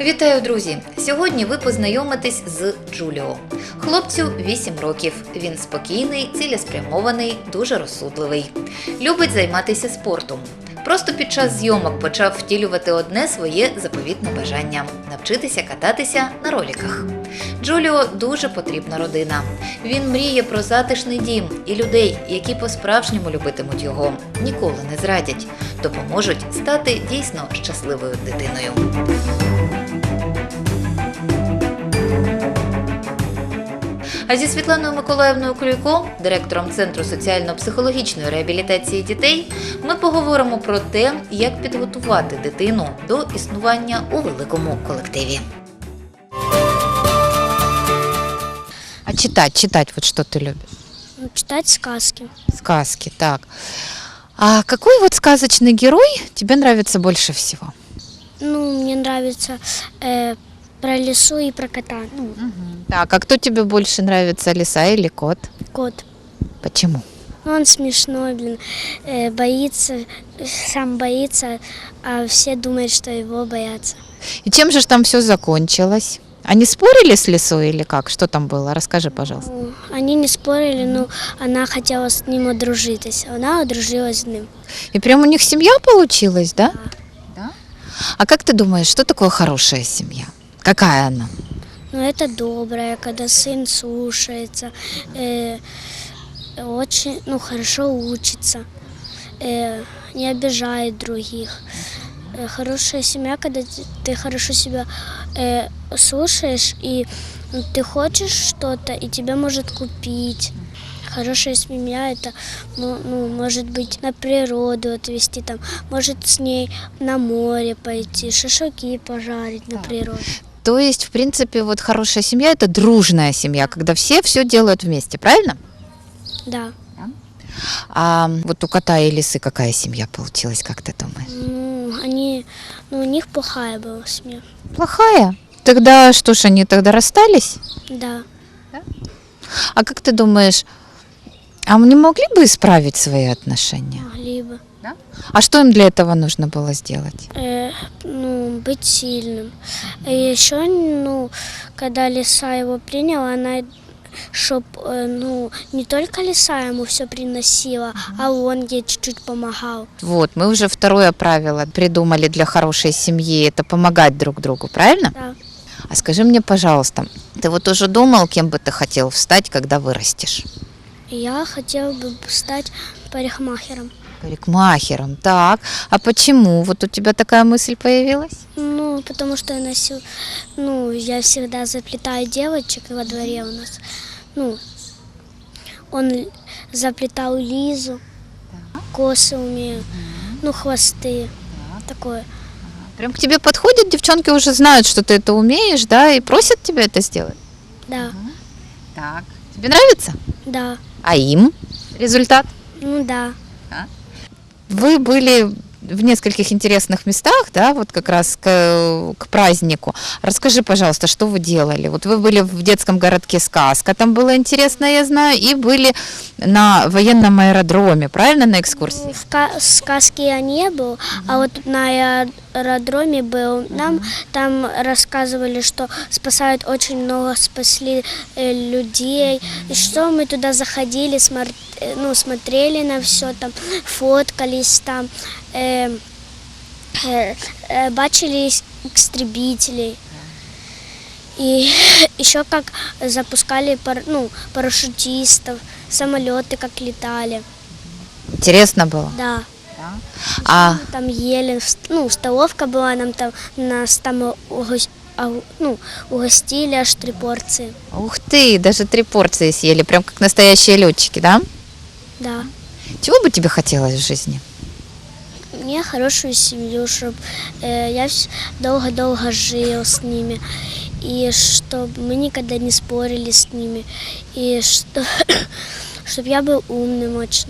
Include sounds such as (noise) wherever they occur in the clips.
Вітаю, друзі! Сьогодні ви познайомитесь з Джуліо. Хлопцю 8 років. Він спокійний, цілеспрямований, дуже розсудливий. Любить займатися спортом. Просто під час зйомок почав втілювати одне своє заповітне бажання навчитися кататися на роліках. Джуліо дуже потрібна родина. Він мріє про затишний дім і людей, які по-справжньому любитимуть його, ніколи не зрадять, допоможуть стати дійсно щасливою дитиною. А зі Світланою Миколаївною Клюйко, директором Центру соціально-психологічної реабілітації дітей, ми поговоримо про те, як підготувати дитину до існування у великому колективі. А читать, читать, вот что ты любишь? Ну, Читать сказки. Сказки, так. А какой вот сказочный герой тебе нравится больше всего? Ну, мне нравится э, про лесу и про кота. Ну, Так, а кто тебе больше нравится, лиса или кот? кот. Почему? Ну, он смешной, блин, э, боится, сам боится, а все думают, что его боятся. И чем же ж там все закончилось? Они спорили с лисой или как? Что там было? Расскажи, пожалуйста. Ну, они не спорили, ну, она хотела с ним одружитись, а вона одружилась з ним. И прям у них семья получилась, да? Да. А как ты думаешь, что такое хорошая семья? Какая она? Но это доброе, когда сын слушается, э, очень, ну, хорошо учится, э, не обижает других. Э, хорошая семья, когда ты хорошо себя э, слушаешь и ты хочешь что-то, и тебя может купить. Хорошая семья это ну, ну, может быть на природу отвезти, там, может с ней на море пойти, шашлыки пожарить на природе. То есть, в принципе, вот хорошая семья – это дружная семья, когда все все делают вместе, правильно? Да. А вот у кота и лисы какая семья получилась, как ты думаешь? Ну, они, ну, у них плохая была семья. Плохая. Тогда что ж, они тогда расстались? Да. А как ты думаешь, а мы не могли бы исправить свои отношения? Могли бы. А что им для этого нужно было сделать? Э, ну, быть сильным. И еще, ну, когда лиса его приняла, она чтоб, э, ну, не только лиса ему все приносила, а он ей чуть-чуть помогал. Вот, мы уже второе правило придумали для хорошей семьи – это помогать друг другу, правильно? Да. А скажи мне, пожалуйста, ты вот уже думал, кем бы ты хотел стать, когда вырастешь? Я хотела бы стать парикмахером. Парикмахером, так. А почему? Вот у тебя такая мысль появилась? Ну, потому что я носил, ну, я всегда заплетаю девочек во дворе у нас. Ну, он заплетал Лизу, косы умею, ну, хвосты, такое. Прям к тебе подходят, девчонки уже знают, что ты это умеешь, да, и просят тебя это сделать? Да, Так. Тебе нравится? да, А им результат? ну да. Вы были в нескольких интересных местах, да, вот как раз к, к празднику. Расскажи, пожалуйста, что вы делали? Вот вы были в детском городке Сказка, там было интересно, я знаю, и были на военном аэродроме, правильно, на экскурсии? Ну, В ка- сказке я не был, а вот на аэродроме был. Нам там рассказывали, что спасают очень много, спасли э, людей. И что мы туда заходили, смор- э, ну, смотрели на все там, фоткались там, э, э, э, бачили истребителей. И (laughs) еще как запускали пар- ну, парашютистов, самолеты как летали. Интересно было? Да. А Там ели, ну, столовка была, нам там нас там угос- а, ну, угостили аж три порции. Ух ты, даже три порции съели, прям как настоящие летчики, да? Да. Чего бы тебе хотелось в жизни? Мне хорошую семью, чтобы я вс- долго-долго жил с ними. И чтобы мы никогда не спорили с ними. И что, (coughs) чтобы я был умным очень.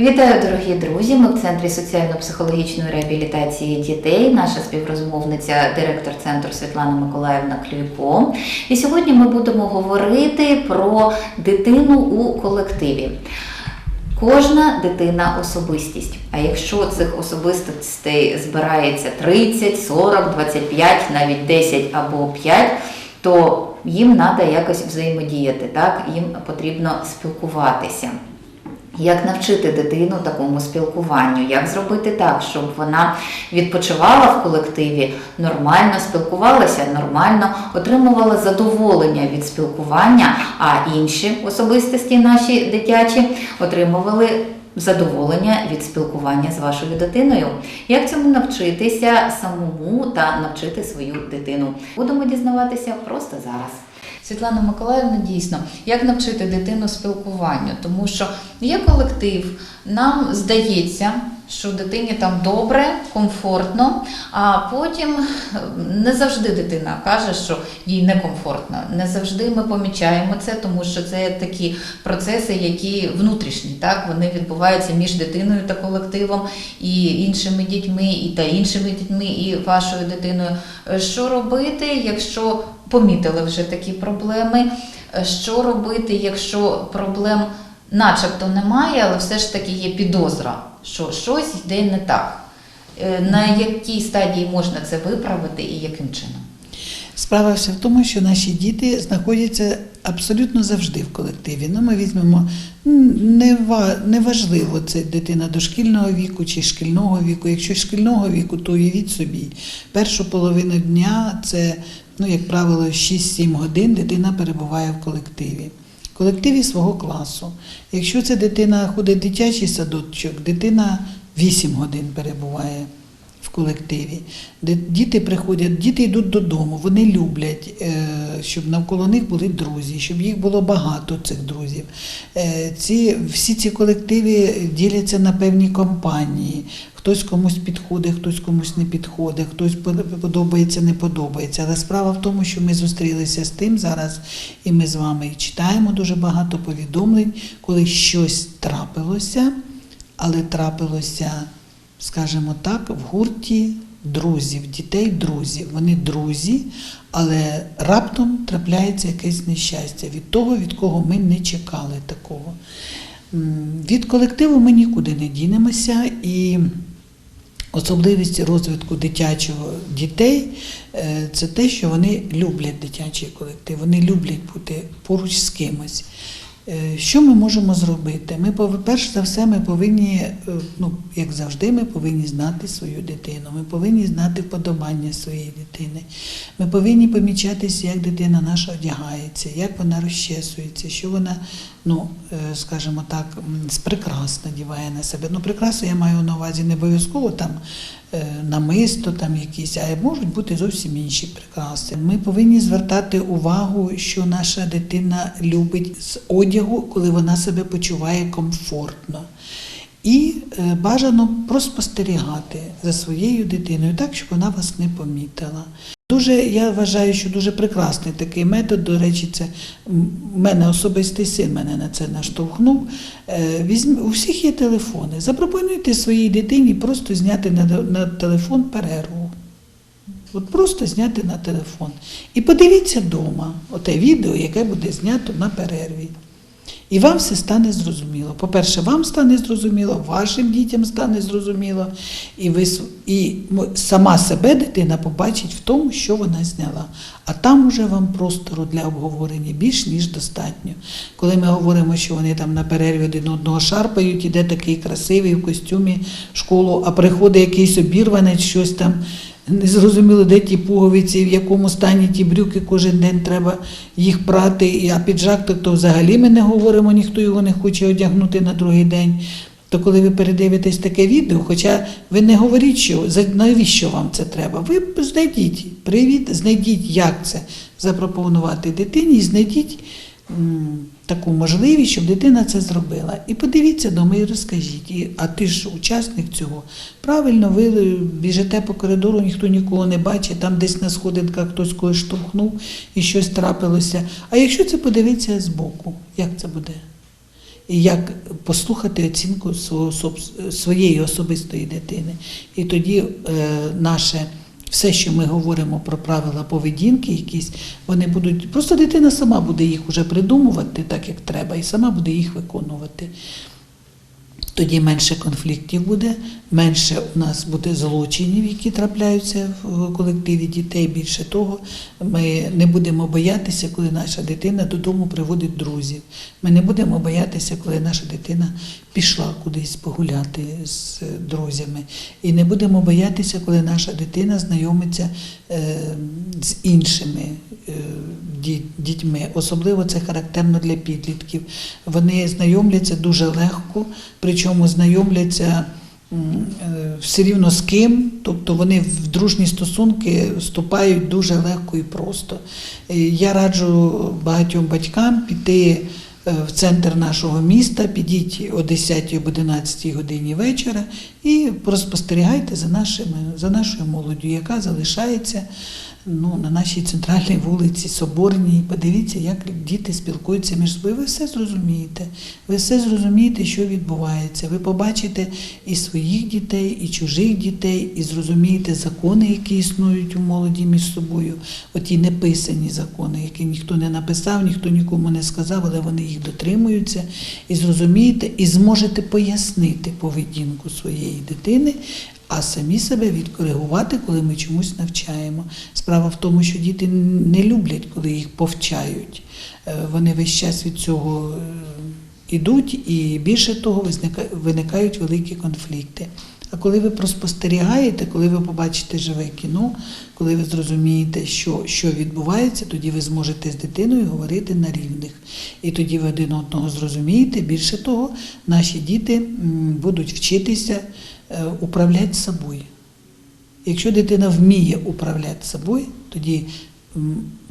Вітаю, дорогі друзі! Ми в центрі соціально-психологічної реабілітації дітей. Наша співрозмовниця, директор центру Світлана Миколаївна Клюйко. І сьогодні ми будемо говорити про дитину у колективі. Кожна дитина особистість. А якщо цих особистостей збирається 30, 40, 25, навіть 10 або 5, то їм треба якось взаємодіяти, так? їм потрібно спілкуватися. Як навчити дитину такому спілкуванню? Як зробити так, щоб вона відпочивала в колективі, нормально спілкувалася, нормально отримувала задоволення від спілкування, а інші особистості наші дитячі отримували задоволення від спілкування з вашою дитиною. Як цьому навчитися самому та навчити свою дитину? Будемо дізнаватися просто зараз. Світлана Миколаївна, дійсно, як навчити дитину спілкуванню? Тому що є колектив, нам здається, що дитині там добре, комфортно, а потім е, не завжди дитина каже, що їй некомфортно. Не завжди ми помічаємо це, тому що це такі процеси, які внутрішні, так вони відбуваються між дитиною та колективом і іншими дітьми, і та іншими дітьми, і вашою дитиною. Е, Що робити, якщо помітили вже такі проблеми? Е, Що робити, якщо проблем начебто немає, але все ж таки є підозра, що щось йде не так? Е, На якій стадії можна це виправити і яким чином? Справа вся в тому, що наші діти знаходяться абсолютно завжди в колективі. Ну, ми візьмемо м, не, ва- не важливо, це дитина дошкільного віку чи шкільного віку. Якщо шкільного віку, то уявіть собі, першу половину дня це, ну, як правило, 6-7 годин дитина перебуває в колективі. Колективі свого класу. Якщо це дитина ходить в дитячий садочок, дитина 8 годин перебуває колективі. Де діти приходять, діти йдуть додому, вони люблять, е, щоб навколо них були друзі, щоб їх було багато цих друзів. Е, Ці, всі ці колективи діляться на певні компанії. Хтось комусь підходить, хтось комусь не підходить, хтось подобається, не подобається. Але справа в тому, що ми зустрілися з тим зараз, і ми з вами читаємо дуже багато повідомлень, коли щось трапилося, але трапилося скажімо так, в гурті друзів, дітей друзів. Вони друзі, але раптом трапляється якесь нещастя від того, від кого ми не чекали такого. Від колективу ми нікуди не дінемося і. Особливість розвитку дитячого дітей е, це те, що вони люблять дитячий колектив, вони люблять бути поруч з кимось. Е, Що ми можемо зробити? Ми перш за все, ми повинні, е, ну як завжди, ми повинні знати свою дитину. Ми повинні знати вподобання своєї дитини. Ми повинні помічатися, як дитина наша одягається, як вона розчесується, що вона, ну е, скажімо так, з прикрас надіває на себе. Ну, прикраси я маю на увазі не обов'язково там е, намисто, там якісь, а можуть бути зовсім інші прикраси. Ми повинні звертати увагу, що наша дитина любить з одягу, коли вона себе почуває комфортно. І е, бажано проспостерігати за своєю дитиною, так, щоб вона вас не помітила. Дуже я вважаю, що дуже прекрасний такий метод. До речі, це м, мене особистий син мене на це наштовхнув. Е, Візьм, у всіх є телефони. Запропонуйте своїй дитині просто зняти на, на телефон перерву. От просто зняти на телефон. І подивіться вдома оте відео, яке буде знято на перерві. І вам все стане зрозуміло. По-перше, вам стане зрозуміло, вашим дітям стане зрозуміло, і, ви, і сама себе дитина побачить в тому, що вона зняла. А там уже вам простору для обговорення більш ніж достатньо. Коли ми говоримо, що вони там на перерві один одного шарпають, іде такий красивий в костюмі школу, а приходить якийсь обірванець, щось там не зрозуміло, де ті пуговиці, в якому стані ті брюки, кожен день треба їх прати. А піджак, то, то взагалі ми не говоримо, ніхто його не хоче одягнути на другий день. То коли ви передивитесь таке відео, хоча ви не говоріть, що навіщо вам це треба, ви знайдіть привід, знайдіть, як це запропонувати дитині, і знайдіть таку можливість, щоб дитина це зробила. І подивіться вдома і розкажіть. А ти ж учасник цього. Правильно, ви біжите по коридору, ніхто нікого не бачить, там десь на сходинках хтось когось штовхнув і щось трапилося. А якщо це подивитися збоку, як це буде? і як послухати оцінку свого, своєї особистої дитини. І тоді е, наше. Все, що ми говоримо про правила поведінки, якісь вони будуть просто дитина сама буде їх уже придумувати так, як треба, і сама буде їх виконувати. Тоді менше конфліктів буде, менше у нас буде злочинів, які трапляються в колективі дітей. Більше того, ми не будемо боятися, коли наша дитина додому приводить друзів. Ми не будемо боятися, коли наша дитина пішла кудись погуляти з друзями. І не будемо боятися, коли наша дитина знайомиться е, з іншими е, дітьми. Особливо це характерно для підлітків. Вони знайомляться дуже легко, причому знайомляться все рівно з ким, тобто вони в дружні стосунки вступають дуже легко і просто. Е, Я раджу багатьом батькам піти е, в центр нашого міста, підіть о 10 об 11 годині вечора і спостерігайте за, нашими, за нашою молоддю, яка залишається ну, на нашій центральній вулиці Соборній. Подивіться, як діти спілкуються між собою. Ви все зрозумієте. Ви все зрозумієте, що відбувається. Ви побачите і своїх дітей, і чужих дітей, і зрозумієте закони, які існують у молоді між собою. Оті неписані закони, які ніхто не написав, ніхто нікому не сказав, але вони їх дотримуються. І зрозумієте, і зможете пояснити поведінку своєї дитини, а самі себе відкоригувати, коли ми чомусь навчаємо. Справа в тому, що діти не люблять, коли їх повчають. Е, Вони весь час від цього е, ідуть, і більше того, виникають великі конфлікти. А коли ви проспостерігаєте, коли ви побачите живе кіно, коли ви зрозумієте, що, що відбувається, тоді ви зможете з дитиною говорити на рівних. І тоді ви один одного зрозумієте. Більше того, наші діти будуть вчитися е, управляти собою. Якщо дитина вміє управляти собою, тоді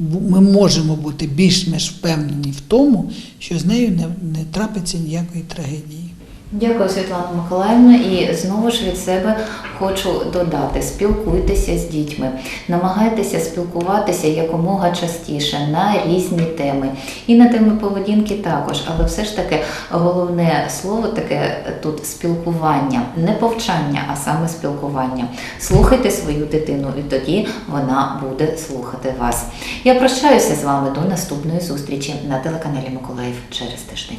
ми можемо бути більш-менш впевнені в тому, що з нею не, не трапиться ніякої трагедії. Дякую, Світлана Миколаївна. І знову ж від себе хочу додати: спілкуйтеся з дітьми, намагайтеся спілкуватися якомога частіше на різні теми. І на теми поведінки також, але все ж таки головне слово таке тут спілкування, не повчання, а саме спілкування. Слухайте свою дитину, і тоді вона буде слухати вас. Я прощаюся з вами до наступної зустрічі на телеканалі Миколаїв через тиждень.